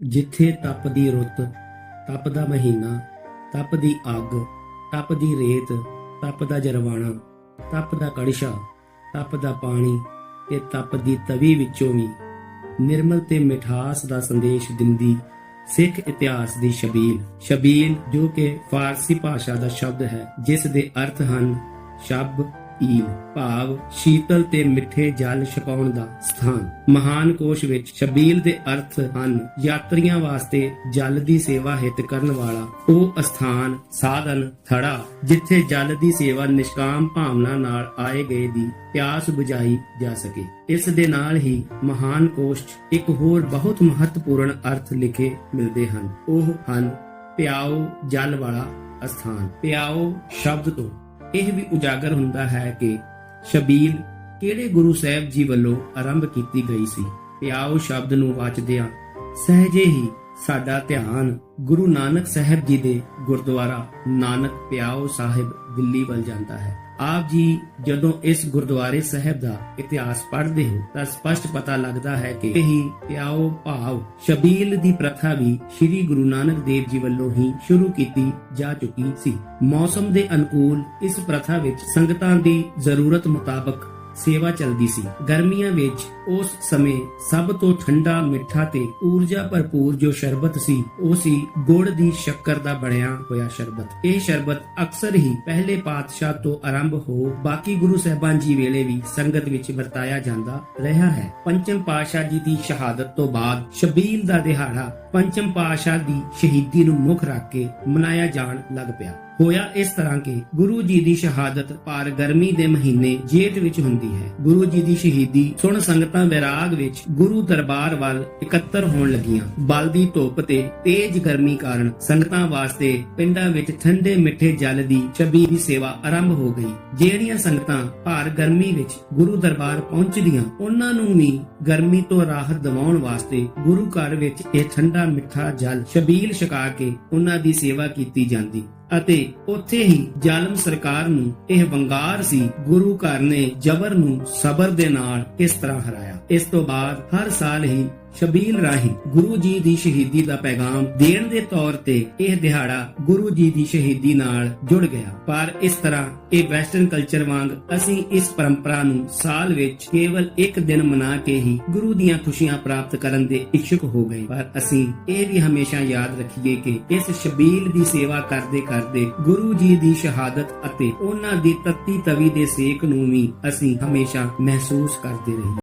ਜਿੱਥੇ ਤਪ ਦੀ ਰੁੱਤ ਤਪ ਦਾ ਮਹੀਨਾ ਤਪ ਦੀ ਅੱਗ ਤਪ ਦੀ ਰੇਤ ਤਪ ਦਾ ਜਰਵਾਣਾ ਤਪ ਦਾ ਕੜਛਾ ਤਪ ਦਾ ਪਾਣੀ ਤੇ ਤਪ ਦੀ ਤਵੀ ਵਿੱਚੋਂ ਵੀ ਨਿਰਮਲ ਤੇ ਮਿਠਾਸ ਦਾ ਸੰਦੇਸ਼ ਦਿੰਦੀ ਸਿੱਖ ਇਤਿਹਾਸ ਦੀ ਸ਼ਬੀਲ। ਸ਼ਬੀਲ ਜੋ ਕਿ ਫਾਰਸੀ ਭਾਸ਼ਾ ਦਾ ਸ਼ਬਦ ਹੈ, ਜਿਸ ਦੇ ਅਰਥ ਹਨ ਸ਼ਬ ਈਲ, ਭਾਵ ਸ਼ੀਤਲ ਤੇ ਮਿੱਠੇ ਜਲ ਛਕਾਉਣ ਦਾ ਸਥਾਨ। ਮਹਾਨ ਕੋਸ਼ ਵਿੱਚ ਸ਼ਬੀਲ ਦੇ ਅਰਥ ਹਨ ਯਾਤਰੀਆਂ ਵਾਸਤੇ ਜਲ ਦੀ ਸੇਵਾ ਹਿੱਤ ਕਰਨ ਵਾਲਾ। ਉਹ ਅਸਥਾਨ, ਸਾਧਨ, ਥੜਾ, ਜਿੱਥੇ ਜਲ ਦੀ ਸੇਵਾ ਨਿਸ਼ਕਾਮ ਭਾਵਨਾ ਨਾਲ ਆਏ ਗਏ ਦੀ ਪਿਆਸ ਬੁਝਾਈ ਜਾ ਸਕੇ। ਇਸ ਦੇ ਨਾਲ ਹੀ ਮਹਾਨ ਕੋਸ਼ 'ਚ ਇੱਕ ਹੋਰ ਬਹੁਤ ਮਹੱਤਵਪੂਰਨ ਅਰਥ ਲਿਖੇ ਮਿਲਦੇ ਹਨ। ਉਹ ਹਨ ਪਿਆਓ ਜਲ ਵਾਲਾ ਅਸਥਾਨ। ਪਿਆਓ ਸ਼ਬਦ ਤੋਂ ਇਹ ਵੀ ਉਜਾਗਰ ਹੁੰਦਾ ਹੈ ਕਿ ਸ਼ਬੀਲ ਕਿਹੜੇ ਗੁਰੂ ਸਾਹਿਬ ਜੀ ਵੱਲੋਂ ਆਰੰਭ ਕੀਤੀ ਗਈ ਸੀ? ਪਿਆਓ ਸ਼ਬਦ ਨੂੰ ਵਾਚਦਿਆਂ ਸਹਜੇ ਹੀ ਸਾਡਾ ਧਿਆਨ ਗੁਰੂ ਨਾਨਕ ਸਾਹਿਬ ਜੀ ਦੇ ਗੁਰਦੁਆਰਾ ਨਾਨਕ ਪਿਆਓ ਸਾਹਿਬ ਦਿੱਲੀ ਵੱਲ ਜਾਂਦਾ ਹੈ। ਆਪ ਜੀ ਜਦੋਂ ਇਸ ਗੁਰਦੁਆਰੇ ਸਾਹਿਬ ਦਾ ਇਤਿਹਾਸ ਪੜ੍ਹਦੇ ਹੋ, ਤਾਂ ਸਪਸ਼ਟ ਪਤਾ ਲੱਗਦਾ ਹੈ ਕਿ ਇਹ ਪਿਆਓ ਭਾਵ ਸ਼ਬੀਲ ਦੀ ਪ੍ਰਥਾ ਵੀ ਸ੍ਰੀ ਗੁਰੂ ਨਾਨਕ ਦੇਵ ਜੀ ਵੱਲੋਂ ਹੀ ਸ਼ੁਰੂ ਕੀਤੀ ਜਾ ਚੁੱਕੀ ਸੀ। ਮੌਸਮ ਦੇ ਅਨੁਕੂਲ ਇਸ ਪ੍ਰਥਾ ਵਿੱਚ ਸੰਗਤਾਂ ਦੀ ਜ਼ਰੂਰਤ ਮੁਤਾਬਕ ਸੇਵਾ ਚੱਲਦੀ ਸੀ। ਗਰਮੀਆਂ ਵਿੱਚ ਉਸ ਸਮੇਂ ਸਭ ਤੋਂ ਠੰਡਾ ਮਿੱਠਾ ਤੇ ਊਰਜਾ ਭਰਪੂਰ ਜੋ ਸ਼ਰਬਤ ਸੀ, ਉਹ ਸੀ ਗੁੜ ਦੀ ਸ਼ੱਕਰ ਦਾ ਬਣਿਆ ਹੋਇਆ ਸ਼ਰਬਤ। ਇਹ ਸ਼ਰਬਤ ਅਕਸਰ ਹੀ ਪਹਿਲੇ ਪਾਤਸ਼ਾਹ ਤੋਂ ਆਰੰਭ ਹੋ ਬਾਕੀ ਗੁਰੂ ਸਾਹਿਬਾਨ ਜੀ ਵੇਲੇ ਵੀ ਸੰਗਤ ਵਿੱਚ ਵਰਤਾਇਆ ਜਾਂਦਾ ਰਿਹਾ ਹੈ। ਪੰਚਮ ਪਾਤਸ਼ਾਹ ਜੀ ਦੀ ਸ਼ਹਾਦਤ ਤੋਂ ਬਾਅਦ ਸ਼ਬੀਲ ਦਾ ਦਿਹਾੜਾ ਪੰਚਮ ਪਾਤਸ਼ਾਹ ਦੀ ਸ਼ਹੀਦੀ ਨੂੰ ਮੁੱਖ ਰੱਖ ਕੇ ਮਨਾਇਆ ਜਾਣ ਲੱਗ ਪਿਆ। ਹੋਇਆ ਇਸ ਤਰ੍ਹਾਂ ਕਿ ਗੁਰੂ ਜੀ ਦੀ ਸ਼ਹਾਦਤ ਭਾਰ ਗਰਮੀ ਦੇ ਮਹੀਨੇ ਜੇਠ ਵਿੱਚ ਹੁੰਦੀ ਹੈ। ਗੁਰੂ ਜੀ ਦੀ ਸ਼ਹੀਦੀ ਸੁਣ ਸੰਗਤਾਂ ਵਿਰਾਗ ਵਿੱਚ ਗੁਰੂ ਦਰਬਾਰ ਵੱਲ ਇਕੱਤਰ ਹੋਣ ਲੱਗੀਆਂ। ਬਲਦੀ ਧੁੱਪ ਤੇ ਤੇਜ਼ ਗਰਮੀ ਕਾਰਨ ਸੰਗਤਾਂ ਵਾਸਤੇ ਪਿੰਡਾਂ ਵਿੱਚ ਠੰਡੇ ਮਿੱਠੇ ਜਲ ਦੀ ਛਬੀਲ ਦੀ ਸੇਵਾ ਆਰੰਭ ਹੋ ਗਈ। ਜਿਹੜੀਆਂ ਸੰਗਤਾਂ ਭਾਰ ਗਰਮੀ ਵਿੱਚ ਗੁਰੂ ਦਰਬਾਰ ਪਹੁੰਚਦੀਆਂ, ਉਹਨਾਂ ਨੂੰ ਵੀ ਗਰਮੀ ਤੋਂ ਰਾਹਤ ਦਿਵਾਉਣ ਵਾਸਤੇ ਗੁਰੂ ਘਰ ਵਿੱਚ ਇਹ ਠੰਡਾ ਮਿੱਠਾ ਜਲ ਸ਼ਬੀਲ ਛਕਾ ਕੇ ਉਹਨਾਂ ਦੀ ਸੇਵਾ ਕੀਤੀ ਜਾਂਦੀ। ਅਤੇ ਉੱਥੇ ਹੀ ਜ਼ਾਲਮ ਸਰਕਾਰ ਨੂੰ ਇਹ ਵੰਗਾਰ ਸੀ ਗੁਰੂ ਘਰ ਨੇ ਜ਼ਬਰ ਨੂੰ ਸਬਰ ਦੇ ਨਾਲ ਇਸ ਤਰ੍ਹਾਂ ਹਰਾਇਆ। ਇਸ ਤੋਂ ਬਾਅਦ ਹਰ ਸਾਲ ਹੀ ਸ਼ਬੀਲ ਰਾਹੀਂ ਗੁਰੂ ਜੀ ਦੀ ਸ਼ਹੀਦੀ ਦਾ ਪੈਗਾਮ ਦੇਣ ਦੇ ਤੌਰ ਤੇ ਇਹ ਦਿਹਾੜਾ ਗੁਰੂ ਜੀ ਦੀ ਸ਼ਹੀਦੀ ਨਾਲ ਜੁੜ ਗਿਆ। ਪਰ ਇਸ ਤਰ੍ਹਾਂ ਇਹ ਵੈਸਟਰਨ ਕਲਚਰ ਵਾਂਗ ਅਸੀਂ ਇਸ ਪਰੰਪਰਾ ਨੂੰ ਸਾਲ ਵਿੱਚ ਕੇਵਲ ਇੱਕ ਦਿਨ ਮਨਾ ਕੇ ਹੀ ਗੁਰੂ ਦੀਆਂ ਖੁਸ਼ੀਆਂ ਪ੍ਰਾਪਤ ਕਰਨ ਦੇ ਇੱਛੁਕ ਹੋ ਗਏ। ਪਰ ਅਸੀਂ ਇਹ ਵੀ ਹਮੇਸ਼ਾ ਯਾਦ ਰੱਖੀਏ ਕਿ ਇਸ ਸ਼ਬੀਲ ਦੀ ਸੇਵਾ ਕਰਦੇ ਕਰਦੇ ਗੁਰੂ ਜੀ ਦੀ ਸ਼ਹਾਦਤ ਅਤੇ ਉਹਨਾਂ ਦੀ ਤੱਤੀ ਤਵੀ ਦੇ ਸੇਕ ਨੂੰ ਵੀ ਅਸੀਂ ਹਮੇਸ਼ਾ ਮਹਿਸੂਸ ਕਰਦੇ ਰਹੀਏ।